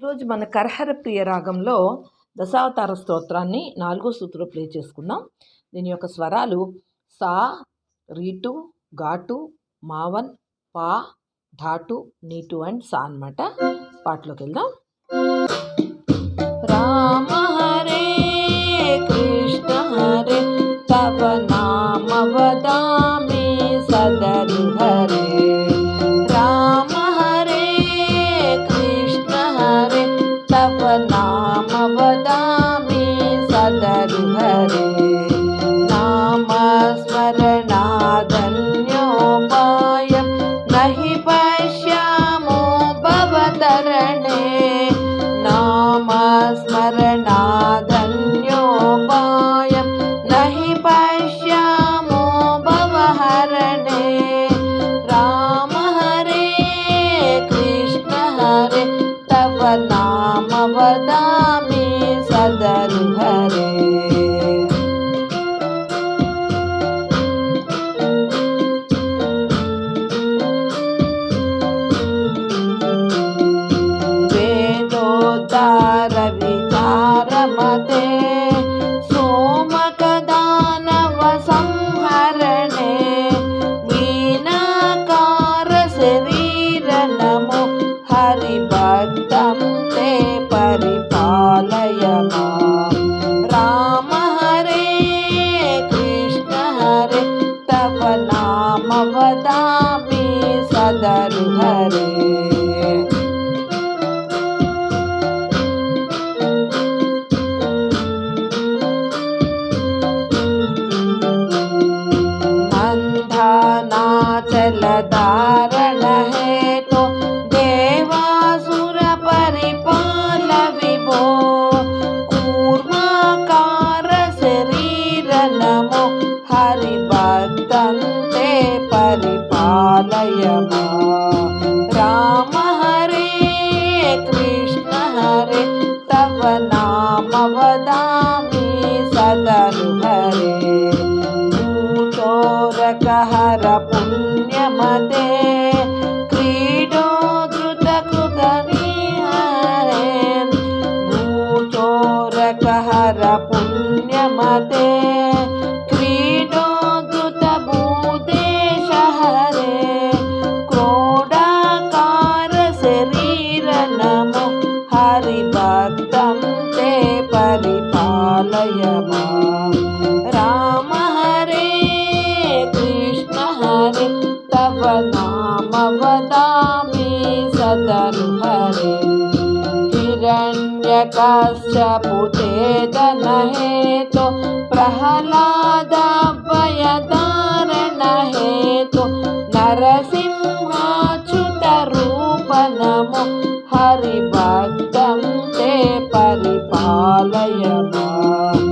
ఈరోజు మన కర్హర ప్రియ రాగంలో దశావతార స్తోత్రాన్ని నాలుగో సూత్రం ప్లే చేసుకుందాం. దీని యొక్క స్వరాలు సా రీటు ఘాటు మావన్ పా ధాటు నీటు అండ్ సా అనమాట పాటలోకి వెళ్దాం. ಆರಮದೇ bye म ते क्रीडो दृतभूदेश हरे क्रोडकारशरीरनं हरिवतं ते परिपालय राम हरे कृष्ण हरे तव नाम हिरण्यकश्यपुतेदन हेतु प्रह्लाद भयदारण हेतु नरसिंहाच्युतरूप नमो हरिभक्तं ते परिपालय माम्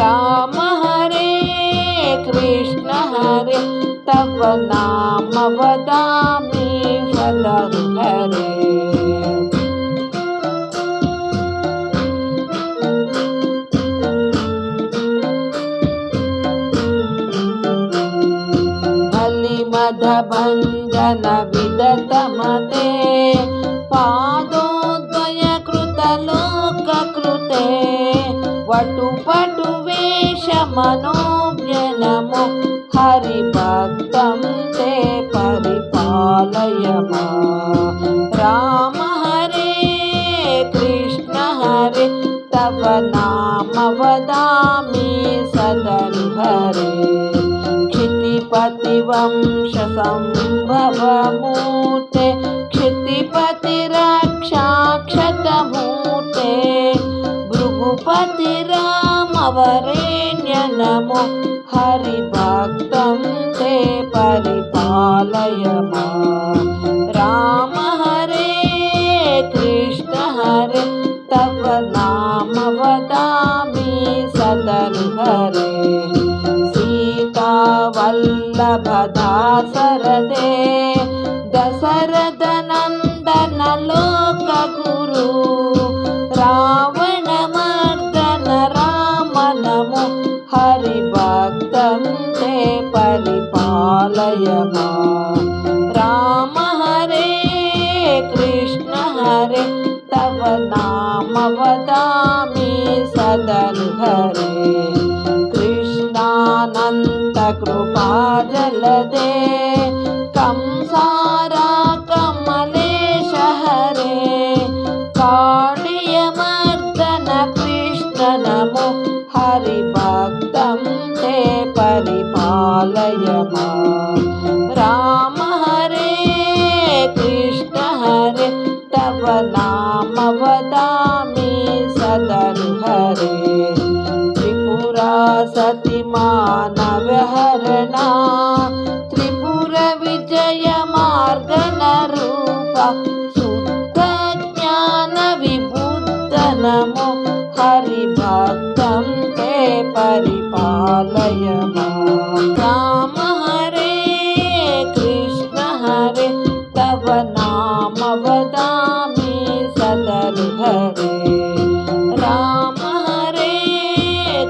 राम हरे कृष्ण हरे तव नाम భంజన విదతమతే పాదోద్వయ కృత లోక కృతే వటుపటు వేష మనోభ్యనము హరిభక్తం తే పరిపాలయ రామ హరే కృష్ణ నామ వదామి సదను హరే क्षितिपतिरक्षाक्षतमूर्ते भृगुपतिरामवरेण्य नमो हरिभक्तं ते परिपालय माम् दा शर दशरदनन्दन लोकगुरु रावणमर्दन राम नमो हरिभक्तं ते परिपालय राम हरे कृष्ण हरे तव नाम वदामि सदन हरे कृष्णानन्दकृ जलदे कंसारा कमलेश हरे काळियमर्दन कृष्ण नमो हरिभक्तं ते परिपालय मा राम हरे कृष्ण हरे तव नाम वदामि सदनु हरे त्रिपुरा सति मानवहरणा त्रिपुरविजयमार्गनरूपा हरिभक्तं ते परिपालय राम हरे, कृष्ण हरे, तव नाम वदामि सदनु हरे। राम हरे,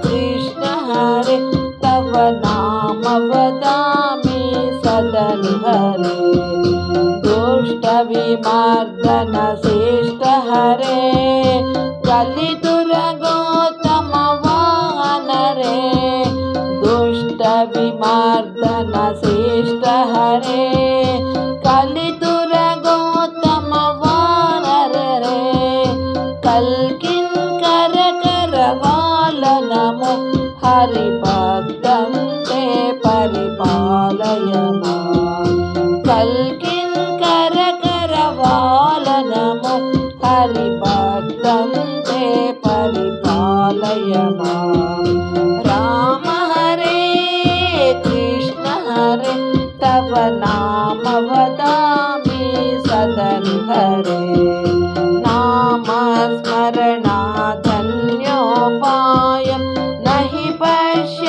कृष्ण हरे, तव नाम वदामि सदनु हरे। दुष्टविमर्दन श्रेष्ठ हरे गलिदुरगोतम ఘనశ్రేష్ట హరే కలితుర గౌతమ వానర రే కల్కిన్ కర కర వాలనము హరి భక్తం తే పరిపాలయమా. కల్కిన్ కర కర వాలనము హరి భక్తం తే పరిపాలయమా. नाम वदामि सदन्धरे सदम्भरे नामस्मरणाधन्योपाय न हि पश्य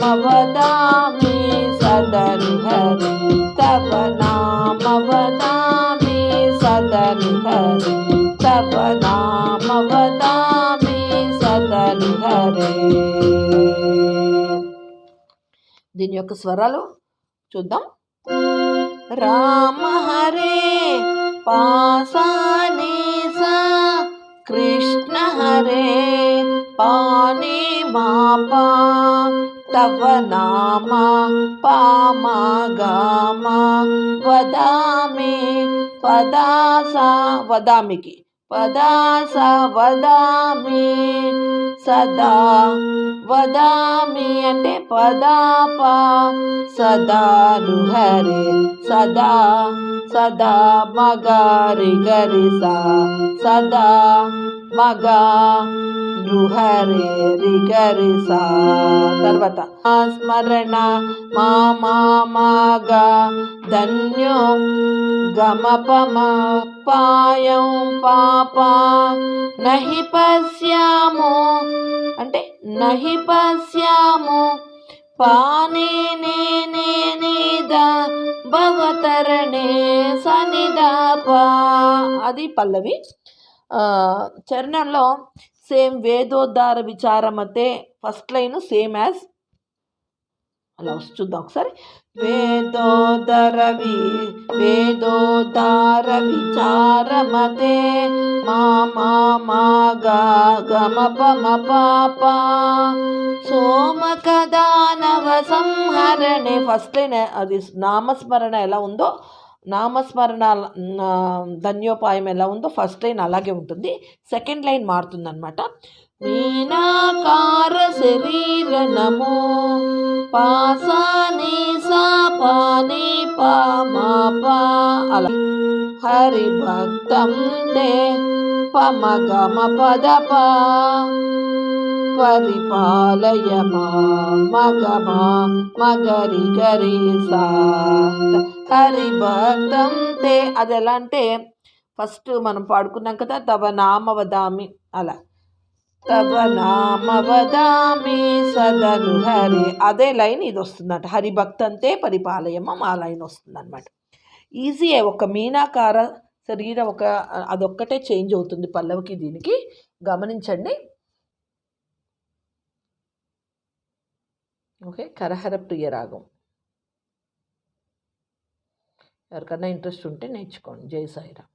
नाम वदामि सदनु हरे तव नाम वदामि सदनु हरे तव नाम वदामि సదను హరే దీని యొక్క స్వరాలు చూద్దాం రామ హరే పాసాని సా కృష్ణ హరే పాని మాపా తవ నామ పామ గామ వదామి పదాస వదామికి పదాస వదామి సదా వదామి అంటే పదాప సదా హరే సదా సదా మగారి గరిసా సదా మగా రిగరి సా తర్వాత స్మరణ మా మాగా ధన్యో గమపమ పాయం పాప నహి పశ్యాము అంటే నహి పశ్యాము పానే నిద భవతరణే సనిదాప అది పల్లవి. చరణంలో సేమ్ వేదోద్ధార విచారమతే ఫస్ట్ లైన్ సేమ్ యాజ్. అలా వస్తు- చూద్దాం ఒకసారి. వేదోదరవి వేదోదార విచారమతే మా మా మా గా గమ పమ పాప సోమక దానవ సంహరణే. ఫస్ట్ లైన్ అది నామస్మరణ ఎలా ఉందో నామస్మరణ ధన్యోపాయం ఎలా ఉందో ఫస్ట్ లైన్ అలాగే ఉంటుంది. సెకండ్ లైన్ మారుతుందనమాట మీనాకార శరీర నమో పాసాని సా పాని అలా. హరి భక్తం దే పమ గమ పద పా పరిపాలయ మగమా మగరి గరి సా హరి భక్తం తే అది ఎలా అంటే ఫస్ట్ మనం పాడుకున్నాం కదా తవ నామ వదామి అలా. తవ నామ వదామి సదను హరి. అదే లైన్ ఇది వస్తుందట హరిభక్తంతే పరిపాలయమ ఆ లైన్ వస్తుందన్నమాట. ఈజీయే ఈజీ ఒక మీనాకార శరీరం ఒక అదొక్కటే చేంజ్ అవుతుంది పల్లవికి దీనికి. గమనించండి. ఓకే కరహర ప్రియ రాగం ఎవరికన్నా ఇంట్రెస్ట్ ఉంటే నేర్చుకోండి. జై సాయిరామ్.